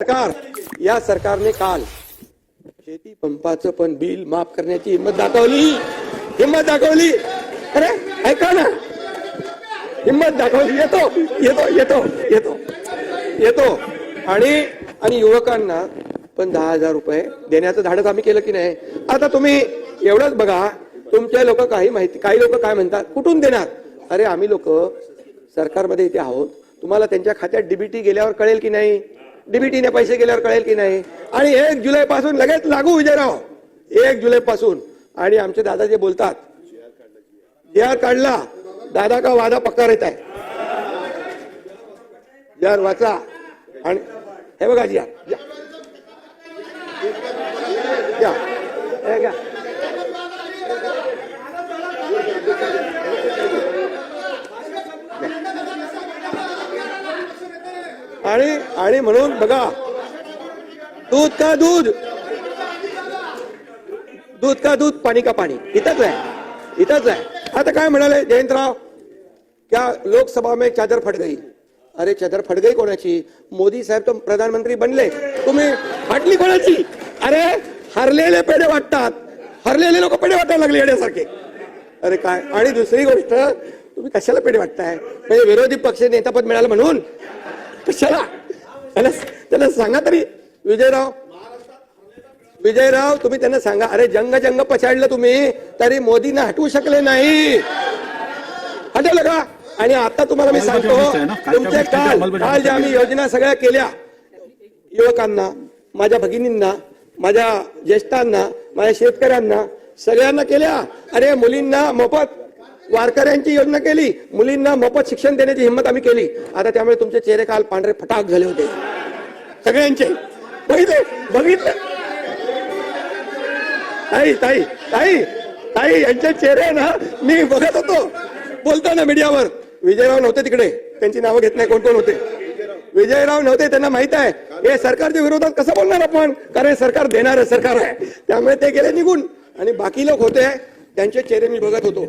सरकार या सरकारने काल शेती पंपाचं पण बिल माफ करण्याची हिंमत दाखवली. हिंमत दाखवली. अरे ऐका ना. हिंमत दाखवली. येतो येतो येतो येतो येतो. आणि आणि युवकांना पण दहा हजार रुपये देण्याचं धाडस आम्ही केलं की नाही? आता तुम्ही एवढंच बघा. तुमचे लोक काही माहिती काही लोक काय म्हणतात? कुठून देणार? अरे आम्ही लोक सरकारमध्ये इथे आहोत. तुम्हाला त्यांच्या खात्यात डीबीटी गेल्यावर कळेल की नाही? डीबीटीने पैसे गेल्यावर कळेल की नाही. आणि एक जुलै पासून लगेच लागू विजयराव. एक जुलै पासून आणि आमचे दादा जे बोलतात जे आर काढला. दादा का वादा पक्का येत आहे? जे आर वाचा. आणि हे बघा जी आर या. या. हे घ्या. आणि आणि म्हणून बघा दूध का दूध? दूध का दूध पाणी का पाणी? इथंच आहे इथंच आहे. आता काय म्हणाले जयंतराव? क्या लोकसभा में चादर फट गई? अरे चादर फट गई कोणाची? मोदी साहेब तर प्रधानमंत्री बनले. तुम्ही फाटली कोणाची? अरे हरलेले पेढे वाटतात. हरलेले लोक पेढे वाटायला लागले येण्यासारखे अरे काय? आणि दुसरी गोष्ट तुम्ही कशाला पेढे वाटताय? म्हणजे विरोधी पक्ष नेतापद मिळालं म्हणून? कशाला त्याला त्याला सांगा तरी. विजयराव. विजयराव तुम्ही त्यांना सांगा. अरे जंग जंग पछाडलं तुम्ही तरी मोदींना हटवू शकले नाही. हटवलं का? आणि आता तुम्हाला मी सांगतो तुमचे काल काल ज्या आम्ही योजना सगळ्या केल्या युवकांना माझ्या भगिनींना माझ्या ज्येष्ठांना माझ्या शेतकऱ्यांना सगळ्यांना केल्या. अरे मुलींना मोफत वारकऱ्यांची योजना केली. मुलींना मोफत शिक्षण देण्याची हिंमत आम्ही केली. आता त्यामुळे तुमचे चेहरे काल पांढरे फटाक झाले होते. सगळ्यांचे. बघितले? बघितलं? ताई ताई ताई ताई यांचे चेहरे ना मी बघत होतो. बोलताना मीडियावर. विजयराव नव्हते तिकडे. त्यांची नावं घेत नाही कोण कोण होते. विजयराव नव्हते त्यांना माहीत आहे. हे सरकारच्या विरोधात कसं बोलणार आपण? कारण सरकार देणार सरकार आहे. त्यामुळे ते गेले निघून. आणि बाकी लोक होते त्यांचे चेहरे मी बघत होतो.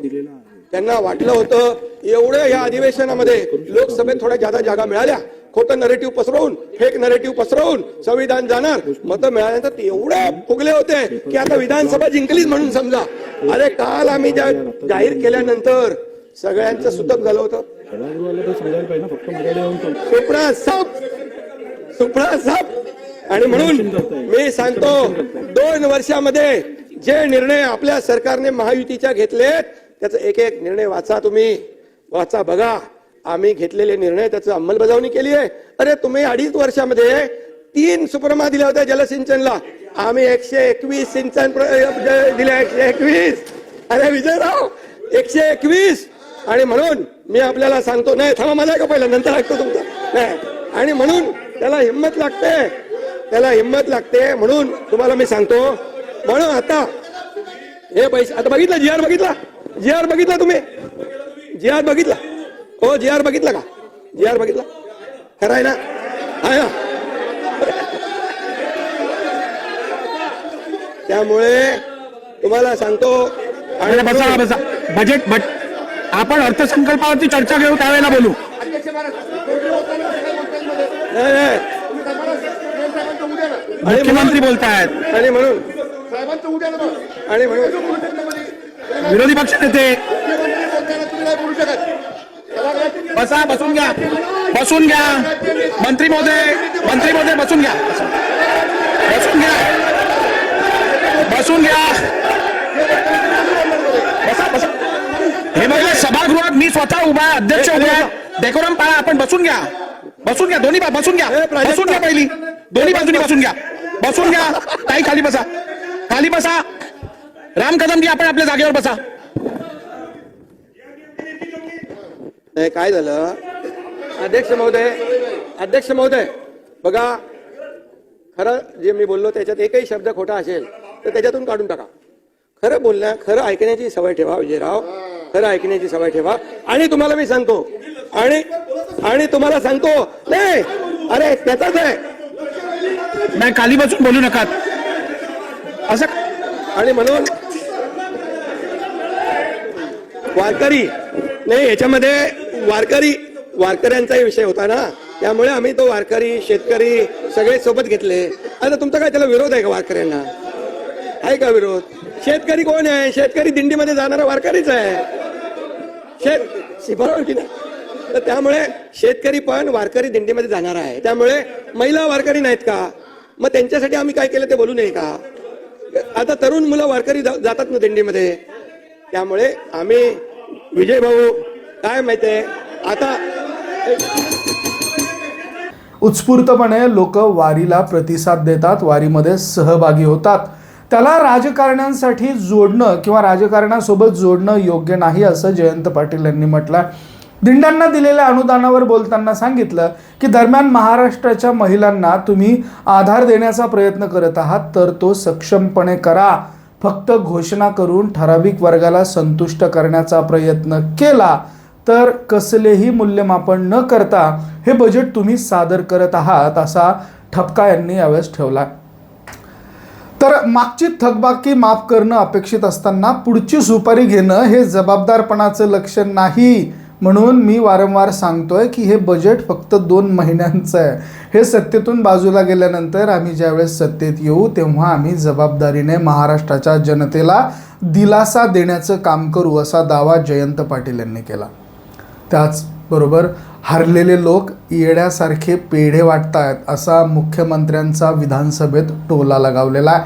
त्यांना वाटलं होतं एवढं या अधिवेशनामध्ये लोकसभेत थोड्या जादा जागा मिळाल्या. खोटं नरेटिव्ह पसरवून फेक नरेटिव्ह पसरवून संविधान जाणार. मतं मिळाल्यानंतर ते एवढे फुगले होते की आता विधानसभा जिंकलीच म्हणून समजा. अरे काल आम्ही ज्या जाहीर केल्यानंतर सगळ्यांचं सुतक झालं होतं. सभागृहाला तर सांगायला साप साप आणि म्हणून मी सांगतो दोन वर्षामध्ये जे निर्णय आपल्या सरकारने महायुतीच्या घेतलेत त्याचा एक एक निर्णय वाचा तुम्ही. वाचा बघा. आम्ही घेतलेले निर्णय त्याचं अंमलबजावणी केली आहे. अरे तुम्ही अडीच वर्षामध्ये तीन सुपरमा दिल्या होत्या जलसिंचनला. आम्ही एकशे एकवीस सिंचन प्र- दिल्या. एकशे एकवीस. अरे विजयराव एकशे एकवीस. आणि म्हणून मी आपल्याला सांगतो नाही थांबा माझा का पहिला नंतर ऐकतो तुमचं. नाही. आणि म्हणून त्याला हिंमत लागते. त्याला हिंमत लागते. म्हणून तुम्हाला मी सांगतो म्हणून आता हे पैसे आता बघितलं जी आर बघितला? जी आर बघितला तुम्ही? जी आर बघितला? हो जी आर बघितला का? जी आर बघितला? खरं आहे ना? आहे ना? त्यामुळे तुम्हाला सांगतो अरे बसा बसा. बजेट बट आपण अर्थसंकल्पावरती चर्चा घेऊ त्यावेळेला बोलू. नाही, नाही. आणि मुख्यमंत्री बोलतायत. म्हणून- आणि म्हणून. आणि म्हणून विरोधी पक्ष नेते. बसा बसून घ्या. बसून घ्या. मंत्री महोदय मंत्री महोदय बसून घ्या. बसून घ्या. बसून घ्या. बसा बसा. हे बघा सभागृहात मी स्वतः उभा आहे अध्यक्ष उभा डेकोरम पाळा आपण बसून घ्या. बसून घ्या दोन्ही बसून घ्या. बसून घ्या पहिली. दोन्ही बाजूनी बसून घ्या. बसून घ्या. ताई खाली बसा. खाली बसा. राम कदमजी आपण आपल्या जागेवर बसा. नाही काय झालं? अध्यक्ष महोदय अध्यक्ष महोदय बघा खरं जे मी बोललो त्याच्यात एकही शब्द खोटा असेल तर त्याच्यातून काढून टाका. खरं बोलण्या खरं ऐकण्याची सवय ठेवा विजयराव. खरं ऐकण्याची सवय ठेवा. आणि तुम्हाला मी सांगतो आणि आणि तुम्हाला सांगतो नाही अरे त्याचाच आहे. नाही खाली बसून बोलू नका. असं आणि म्हणून वारकरी. नाही याच्यामध्ये वारकरी वारकऱ्यांचाही विषय होता ना. त्यामुळे आम्ही तो वारकरी शेतकरी सगळे सोबत घेतले. आता तुमचा काय त्याला विरोध आहे का वारकऱ्यांना? आहे का विरोध? शेतकरी कोण आहे? शेतकरी दिंडीमध्ये जाणारा वारकरीच आहे. शेत बरोबर की नाही? तर त्यामुळे शेतकरी पण वारकरी दिंडीमध्ये जाणार आहे. त्यामुळे महिला वारकरी नाहीत का? मग त्यांच्यासाठी आम्ही काय केलं ते बोलू नये का? आता तरुण मुलं वारकरी जातात ना दिंडीमध्ये. त्यामुळे आम्ही विजय भाऊ काय माहितीये आता उत्स्फूर्तपणे लोक वारीला प्रतिसाद देतात वारीमध्ये सहभागी होतात. त्याला राजकारण्यांसाठी जोडणं किंवा राजकारणासोबत जोडणं योग्य नाही असं जयंत पाटील यांनी म्हटलं दिंड्यांना दिलेल्या अनुदानावर बोलताना सांगितलं की दरम्यान महाराष्ट्राच्या महिलांना तुम्ही आधार देण्याचा प्रयत्न करत आहात तर तो सक्षमपणे करा. फक्त घोषणा करून ठराविक वर्गाला संतुष्ट करण्याचा प्रयत्न केला तर कसलेही मूल्यमापन न करता हे बजेट तुम्ही सादर करत आहात असा ठपका यांनी यावेळेस ठेवला. तर मागची थकबाकी माफ करणं अपेक्षित असताना पुढची सुपारी घेणं हे जबाबदारपणाचं लक्षण नाही. म्हणून मी वारंवार सांगतोय की हे बजेट फक्त दोन महिन्यांचं आहे. हे सत्तेतून बाजूला गेल्यानंतर आम्ही ज्यावेळेस सत्तेत येऊ तेव्हा आम्ही जबाबदारीने महाराष्ट्राच्या जनतेला दिलासा देण्याचं काम करू असा दावा जयंत पाटील यांनी केला. त्याचबरोबर हरलेले लोक येड्यासारखे पेढे वाटतायत असा मुख्यमंत्र्यांचा विधानसभेत टोला लगावलेला आहे.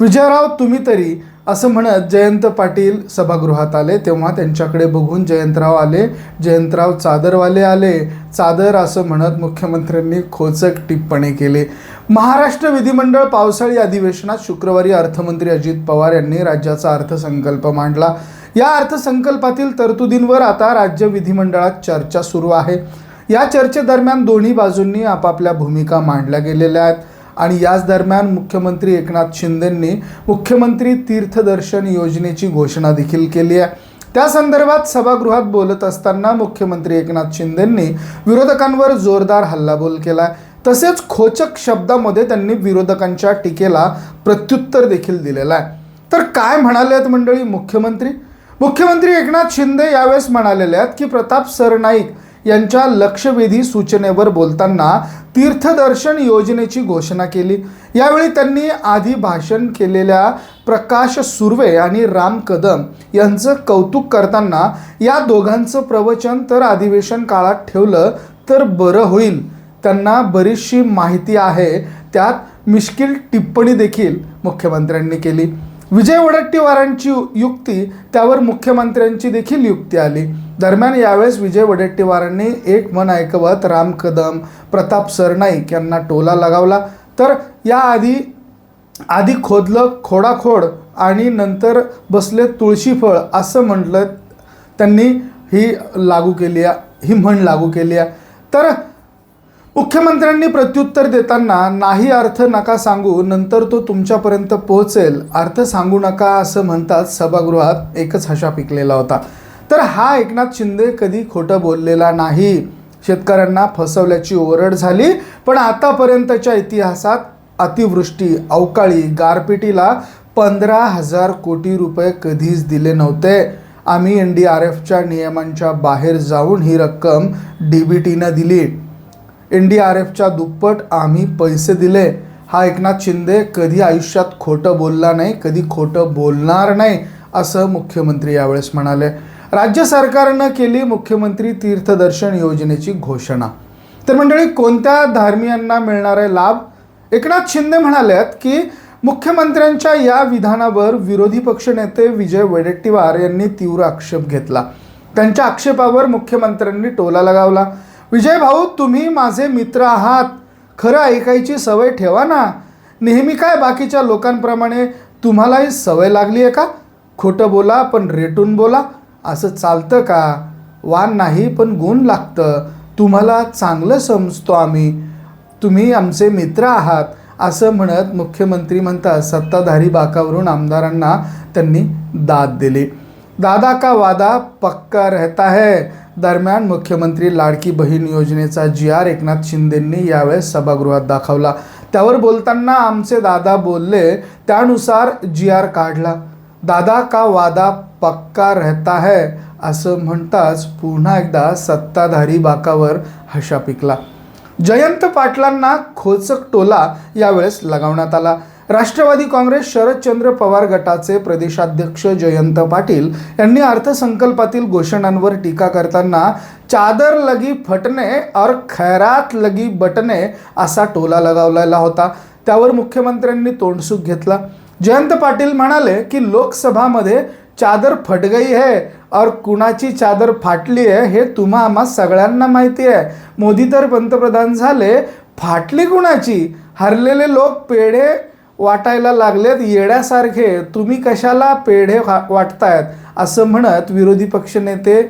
विजयराव तुम्ही तरी असं म्हणत जयंत पाटील सभागृहात आले. तेव्हा त्यांच्याकडे बघून जयंतराव आले. जयंतराव चादरवाले आले. चादर असं म्हणत मुख्यमंत्र्यांनी खोचक टिप्पणी केली. महाराष्ट्र विधिमंडळ पावसाळी अधिवेशनात शुक्रवारी अर्थमंत्री अजित पवार यांनी राज्याचा अर्थसंकल्प मांडला. या अर्थसंकल्पातील तरतुदींवर आता राज्य विधिमंडळात चर्चा सुरू आहे. या चर्चेदरम्यान दोन्ही बाजूंनी आपापल्या भूमिका मांडल्या गेलेल्या आहेत. आणि याच दरम्यान मुख्यमंत्री एकनाथ शिंदेंनी मुख्यमंत्री तीर्थदर्शन योजनेची घोषणा देखील केली आहे. त्या संदर्भात सभागृहात बोलत असताना मुख्यमंत्री एकनाथ शिंदेंनी विरोधकांवर जोरदार हल्लाबोल केला तसेच खोचक शब्दामध्ये त्यांनी विरोधकांच्या टीकेला प्रत्युत्तर देखील दिलेलं आहे. तर काय म्हणाले आहेत मंडळी मुख्यमंत्री? मुख्यमंत्री एकनाथ शिंदे यावेळेस म्हणालेले आहेत की प्रताप सरनाईक यांच्या लक्षवेधी सूचनेवर बोलताना तीर्थदर्शन योजनेची घोषणा केली. यावेळी त्यांनी आधी भाषण केलेल्या प्रकाश सुर्वे आणि राम कदम यांचं कौतुक करताना या दोघांचं प्रवचन तर अधिवेशन काळात ठेवलं तर बरं होईल. त्यांना बरीचशी माहिती आहे. त्यात मिश्किल टिप्पणी देखील मुख्यमंत्र्यांनी केली. विजय वडट्टीवारांची युक्ती त्यावर मुख्यमंत्र्यांची देखील युक्ती आली. दरम्यान यावेळेस विजय वडेट्टीवारांनी एक मन ऐकवत राम कदम प्रताप सरनाईक यांना टोला लगावला. तर याआधी आधी खोदलं खोडाखोड आणि नंतर बसले तुळशीफळ असं म्हटलं त्यांनी ही लागू केली आहे ही म्हण लागू केली आहे. तर मुख्यमंत्र्यांनी प्रत्युत्तर देताना नाही अर्थ नका सांगू नंतर तो तुमच्यापर्यंत पोहोचेल. अर्थ सांगू नका असं म्हणतात सभागृहात एकच हशा पिकलेला होता. तर हा एकनाथ शिंदे कधी खोटं बोललेला नाही. शेतकऱ्यांना फसवल्याची ओरड झाली पण आतापर्यंतच्या इतिहासात अतिवृष्टी अवकाळी गारपिटीला पंधरा हजार कोटी रुपये कधीच दिले नव्हते. आम्ही एन डी आर एफच्या नियमांच्या बाहेर जाऊन ही रक्कम डी बी टीनं दिली. एन डी आर एफच्या दुप्पट आम्ही पैसे दिले. हा एकनाथ शिंदे कधी आयुष्यात खोटं बोलला नाही कधी खोटं बोलणार नाही असं मुख्यमंत्री यावेळेस म्हणाले. राज्य सरकारनं केली मुख्यमंत्री तीर्थदर्शन योजनेची घोषणा. तर मंडळी कोणत्या धार्मियांना मिळणारे लाभ? एकनाथ शिंदे म्हणाल्यात की मुख्यमंत्र्यांच्या या विधानावर विरोधी पक्षनेते विजय वडेट्टीवार यांनी तीव्र आक्षेप घेतला. त्यांच्या आक्षेपावर मुख्यमंत्र्यांनी टोला लगावला. विजय भाऊ तुम्ही माझे मित्र आहात. खरं ऐकायची सवय ठेवा ना. नेहमी काय बाकीच्या लोकांप्रमाणे तुम्हालाही सवय लागली आहे का? खोटं बोला पण रेटून बोला. असं चालतं का? वान नाही पण गुण लागतं. तुम्हाला चांगलं समजतो आम्ही. तुम्ही आमचे मित्र आहात असं म्हणत मुख्यमंत्री म्हणतात. सत्ताधारी बाकावरून आमदारांना त्यांनी दाद दिली. दादा का वादा पक्का रहता है? दरम्यान मुख्यमंत्री लाडकी बहीण योजनेचा जी आर एकनाथ शिंदेंनी यावेळेस सभागृहात दाखवला. त्यावर बोलताना आमचे दादा बोलले त्यानुसार जी आर काढला. दादा का वादा पक्का रहता है? असं म्हणताच पुन्हा एकदा सत्ताधारी बाकावर हशा पिकला. जयंत पाटलांना खोचक टोला यावेळेस लगावण्यात आला. राष्ट्रवादी काँग्रेस शरदचंद्र पवार गटाचे प्रदेशाध्यक्ष जयंत पाटील यांनी अर्थसंकल्पातील घोषणांवर टीका करताना चादर लगी फटणे और खैरात लगी बटणे असा टोला लगावलेला होता. त्यावर मुख्यमंत्र्यांनी तोंडसूक घेतला. जयंत पाटील म्हणाले की लोकसभामध्ये चादर फट गई है और कुणाची चादर फाटली आहे हे तुम्हा आम्हा सगळ्यांना माहिती आहे. मोदी तर पंतप्रधान झाले. फाटली कुणाची? हरलेले लोक पेढे वाटायला लागलेत येड्यासारखे. तुम्ही कशाला पेढे वाटतायत? असं म्हणत विरोधी पक्षनेते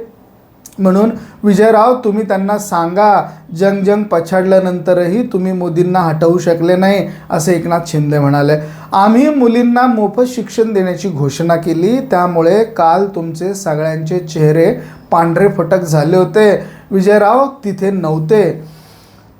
म्हणून विजयराव तुम्ही त्यांना सांगा जंग जंग पछाडल्यानंतरही तुम्ही मोदींना हटवू शकले नाही असे एकनाथ शिंदे म्हणाले. आम्ही मुलींना मोफत शिक्षण देण्याची घोषणा केली त्यामुळे काल तुमचे सगळ्यांचे चेहरे पांढरे फटक झाले होते. विजयराव तिथे नव्हते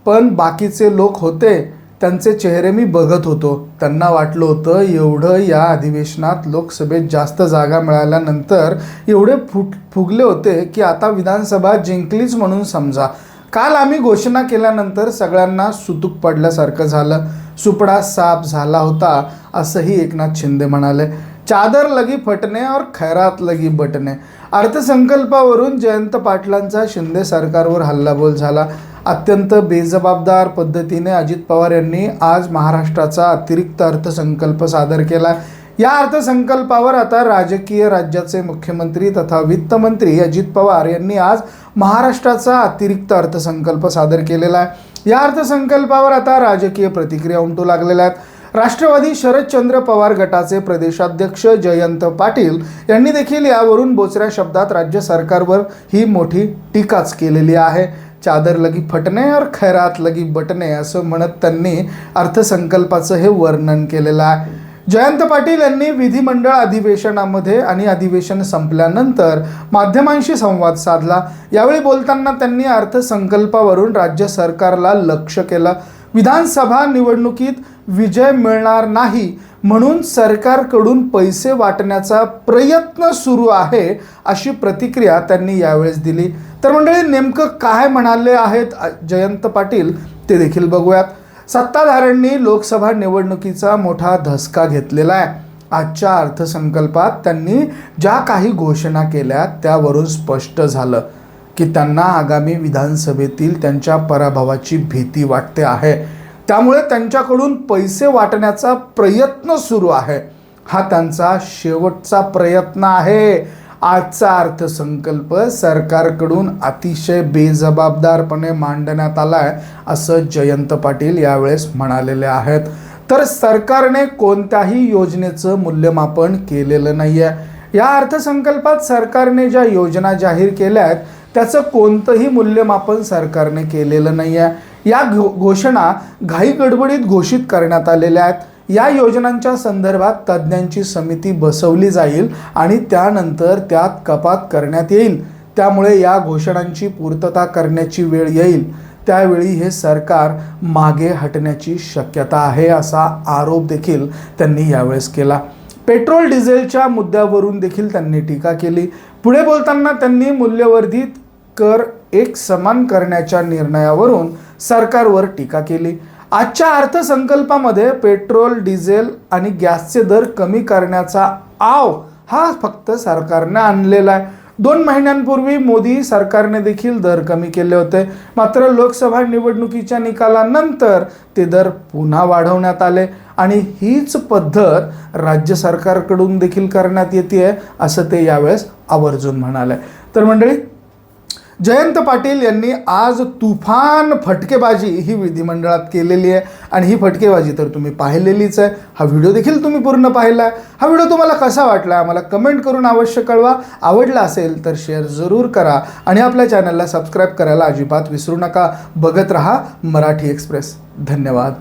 पण बाकीचे लोक होते. त्यांचे चेहरे मी बघत होतो. त्यांना वाटलं होतं एवढं या अधिवेशनात लोकसभेत जास्त जागा मिळाल्यानंतर एवढे फुट फुगले होते की आता विधानसभा जिंकलीच म्हणून समजा. काल आम्ही घोषणा केल्यानंतर सगळ्यांना सुतूक पडल्यासारखं झालं. सुपडा साफ झाला होता असंही एकनाथ शिंदे म्हणाले. चादर लगी फटणे और खैरात लगी बटणे. अर्थसंकल्पावरून जयंत पाटलांचा शिंदे सरकारवर हल्लाबोल झाला. अत्यंत बेजबाबदार पद्धतीने अजित पवार यांनी आज महाराष्ट्राचा अतिरिक्त अर्थसंकल्प सादर केला. या अर्थसंकल्पावर आता राजकीय राज्याचे मुख्यमंत्री तथा वित्तमंत्री अजित पवार यांनी आज महाराष्ट्राचा अतिरिक्त अर्थसंकल्प सादर केलेला आहे. या अर्थसंकल्पावर आता राजकीय प्रतिक्रिया उमटू लागलेल्या आहेत. राष्ट्रवादी शरदचंद्र पवार गटाचे प्रदेशाध्यक्ष जयंत पाटील यांनी देखील यावरून बोचऱ्या शब्दात राज्य सरकारवर ही मोठी टीकाच केलेली आहे. चादर लगी फटणे और खैरात लगी बटणे असं म्हणत त्यांनी अर्थसंकल्पाचं हे वर्णन केलेलं आहे. जयंत पाटील यांनी विधिमंडळ अधिवेशनामध्ये आणि अधिवेशन संपल्यानंतर माध्यमांशी संवाद साधला. यावेळी बोलताना त्यांनी अर्थसंकल्पावरून राज्य सरकारला लक्ष केलं. विधानसभा निवडणुकीत विजय मिळणार नाही म्हणून सरकारकडून पैसे वाटण्याचा प्रयत्न सुरू आहे अशी प्रतिक्रिया त्यांनी यावेळेस दिली. तर मंडळी नेमकं काय म्हणाले आहेत जयंत पाटील ते देखील बघूयात. सत्ताधाऱ्यांनी लोकसभा निवडणुकीचा मोठा धसका घेतलेला आहे. आजच्या अर्थसंकल्पात त्यांनी ज्या काही घोषणा केल्या त्यावरून स्पष्ट झालं. की त्यांना आगामी विधानसभेतील त्यांच्या पराभवाची भीती वाटते आहे. त्यामुळे त्यांच्याकडून पैसे वाटण्याचा प्रयत्न सुरू आहे. हा त्यांचा शेवटचा प्रयत्न आहे. आजचा अर्थसंकल्प सरकारकडून अतिशय बेजबाबदारपणे मांडण्यात आला आहे असं जयंत पाटील यावेळेस म्हणालेले आहेत. तर सरकारने कोणत्याही योजनेचं मूल्यमापन केलेलं नाही आहे या अर्थसंकल्पात सरकारने ज्या योजना जाहीर केल्या आहेत त्याचं कोणतंही मूल्यमापन सरकारने केलेलं नाही आहे या घो घोषणा घाई गडबडीत घोषित करण्यात आलेल्या आहेत. या योजनांच्या संदर्भात तज्ज्ञांची समिती बसवली जाईल आणि त्यानंतर त्यात कपात करण्यात येईल. त्यामुळे या घोषणांची पूर्तता करण्याची वेळ येईल. त्यावेळी हे सरकार मागे हटण्याची शक्यता आहे असा आरोप देखील त्यांनी यावेळेस केला. पेट्रोल डिझेलच्या मुद्द्यावरून देखील त्यांनी टीका केली. पुढे बोलताना त्यांनी मूल्यवर्धित कर एक समान करण्याच्या निर्णयावरून सरकारवर टीका केली. आजच्या अर्थसंकल्पामध्ये पेट्रोल डिझेल आणि गॅसचे दर कमी करण्याचा आव हा फक्त सरकारने आणलेला आहे. दोन महिन्यांपूर्वी मोदी सरकारने देखील दर कमी केले होते. मात्र लोकसभा निवडणुकीच्या निकालानंतर ते दर पुन्हा वाढवण्यात आले आणि हीच पद्धत राज्य सरकारकडून देखील करण्यात येते असं ते यावेळेस आवर्जून म्हणाले. तर मंडळी जयंत पाटील यांनी आज तुफान फटकेबाजी ही विधिमंडळात केलेली आहे. आणि ही फटकेबाजी तर तुम्ही पाहिलेलीच आहे. हा व्हिडिओ देखील तुम्ही पूर्ण पाहिला आहे हा व्हिडिओ तुम्हाला कसा वाटला आम्हाला कमेंट करून अवश्य कळवा. आवडला असेल तर शेअर जरूर करा. आणि आपल्या चॅनलला सबस्क्राईब करायला अजिबात विसरू नका. बघत रहा मराठी एक्सप्रेस. धन्यवाद.